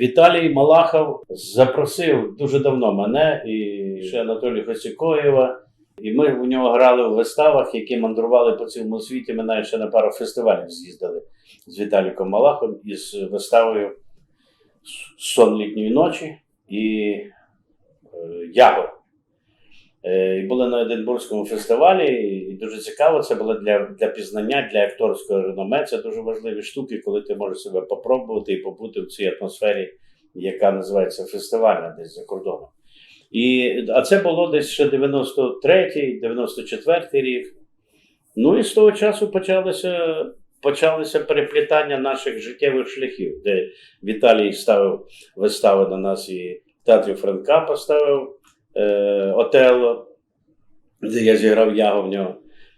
Віталій Малахов запросив дуже давно мене і ще Анатолія Хосікоєва. І ми у нього грали в виставах, які мандрували по цілому світі. Ми навіть ще на пару фестивалів з'їздили з Віталіком Малахом із виставою Сон літньої ночі і е, Ягор. Е, І були на Единбурзькому фестивалі, і дуже цікаво. Це було для, для пізнання, для акторського реноме. Це дуже важливі штуки, коли ти можеш себе попробувати і побути в цій атмосфері, яка називається фестивальна десь за кордоном. І, а це було десь ще 93-й, 94-й рік. Ну і з того часу почалося, почалося переплітання наших життєвих шляхів, де Віталій ставив вистави на нас і театрі Франка поставив е, Отелло, де я зіграв Яго в нього.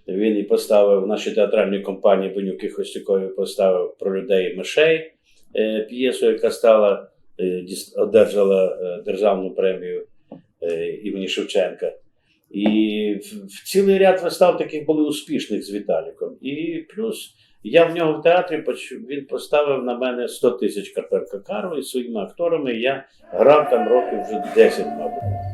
Він і поставив в нашій театральній компанії Бенюки Хостюкові поставив про людей і мишей е, п'єсу, яка стала, е, одержала е, державну премію е, імені Шевченка. І в, цілий ряд вистав таких були успішних з Віталіком. І плюс я в нього в театрі він поставив на мене 100 тисяч Карпенка Кару із своїми акторами. І я грав там років вже 10, мабуть.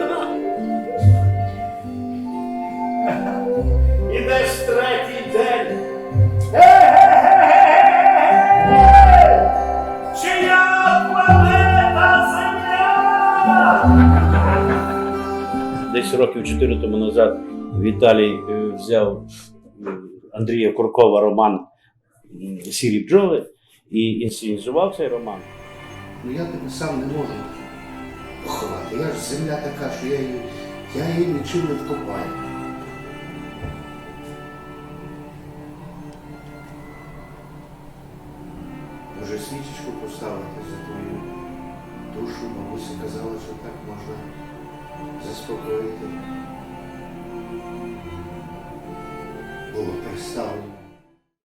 Десь років 4 тому назад Віталій е, взяв е, Андрія Куркова роман Сірі бджоли і інсценізував цей роман. Ну я тебе сам не можу поховати. Я ж земля така, що я її, я її нічим не вкопаю. Може свічечку поставити за твою душу, бабуся казала, що так можна заспокоїти. Було представлено.